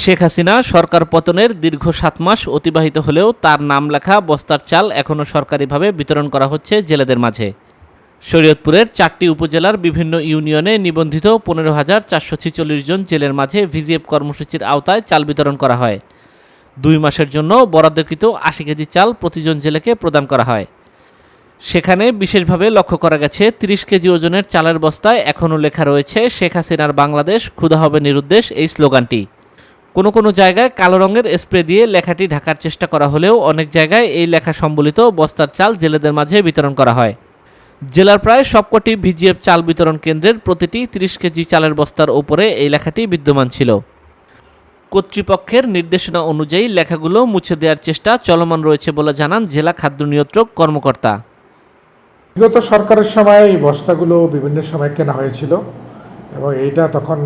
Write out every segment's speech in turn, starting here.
শেখ হাসিনা সরকার পতনের দীর্ঘ সাত মাস অতিবাহিত হলেও তার নাম লেখা বস্তার চাল এখনও সরকারিভাবে বিতরণ করা হচ্ছে জেলেদের মাঝে। শরীয়তপুরের চারটি উপজেলার বিভিন্ন ইউনিয়নে নিবন্ধিত পনেরো হাজার চারশো ছিচল্লিশ জন জেলের মাঝে ভিজিএফ কর্মসূচির আওতায় চাল বিতরণ করা হয়। দুই মাসের জন্য বরাদ্দকৃত আশি কেজি চাল প্রতিজন জেলেকে প্রদান করা হয়। সেখানে বিশেষভাবে লক্ষ্য করা গেছে, তিরিশ কেজি ওজনের চালের বস্তায় এখনও লেখা রয়েছে, শেখ হাসিনার বাংলাদেশ, ক্ষুধা হবে নিরুদ্দেশ, এই স্লোগানটি। কোনো কোনো জায়গায় কালো রঙের স্প্রে দিয়ে লেখাটি ঢাকার চেষ্টা করা হলেও অনেক জায়গায় এই লেখা সম্বলিত বস্তার চাল জেলেদের মাঝে বিতরণ করা হয়। জেলার প্রায় সবকটি ভিজিএফ চাল বিতরণ কেন্দ্রের প্রতিটি তিরিশ কেজি চালের বস্তার ওপরে এই লেখাটি বিদ্যমান ছিল। কর্তৃপক্ষের নির্দেশনা অনুযায়ী লেখাগুলো মুছে দেওয়ার চেষ্টা চলমান রয়েছে বলে জানান জেলা খাদ্য নিয়ন্ত্রক কর্মকর্তা। বিগত সরকারের সময় এই বস্তাগুলো বিভিন্ন সময় কেনা হয়েছিল এবং এইটা তখন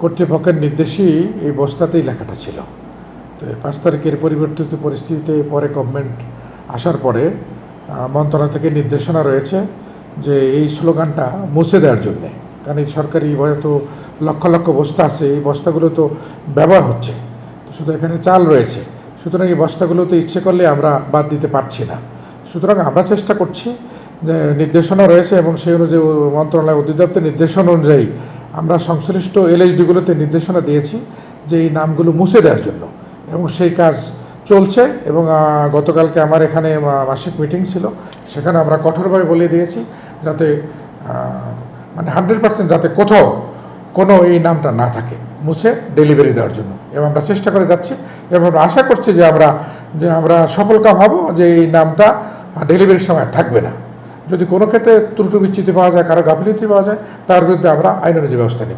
কর্তৃপক্ষের নির্দেশেই এই বস্তাতেই লেখাটা ছিল। তো পাঁচ তারিখের পরিবর্তিত পরিস্থিতিতে পরে গভর্নমেন্ট আসার পরে মন্ত্রণালয় থেকে নির্দেশনা রয়েছে যে এই স্লোগানটা মুছে দেওয়ার জন্যে। কারণ এই সরকারি হয়তো লক্ষ লক্ষ বস্তা আছে, এই বস্তাগুলো তো ব্যবহার হচ্ছে। তো শুধু এখানে চাল রয়েছে। সুতরাং এই বস্তাগুলো তো ইচ্ছে করলে আমরা বাদ দিতে পারছি না। সুতরাং আমরা চেষ্টা করছি যে নির্দেশনা রয়েছে এবং সেই অনুযায়ী মন্ত্রণালয় অধিদপ্তর নির্দেশনা অনুযায়ী আমরা সংশ্লিষ্ট এলএইচডিগুলোতে নির্দেশনা দিয়েছি যে এই নামগুলো মুছে দেওয়ার জন্য। এবং সেই কাজ চলছে এবং গতকালকে আমার এখানে মাসিক মিটিং ছিল। সেখানে আমরা কঠোরভাবে বলে দিয়েছি যাতে মানে হান্ড্রেড পার্সেন্ট যাতে কোথাও কোনো এই নামটা না থাকে। মুছে ডেলিভারি দেওয়ার জন্য। এবং আমরা চেষ্টা করে যাচ্ছি। এবং আশা করছি যে আমরা যে আমরা সফলকাম হব, যে এই নামটা ডেলিভারির সময় থাকবে না। যদি কোনো ক্ষেত্রে ত্রুটি বিচ্ছিতি পাওয়া যায়, কারও গাফিলতি পাওয়া যায়, তার বিরুদ্ধে আমরা আইন অনুযায়ী ব্যবস্থা নেব।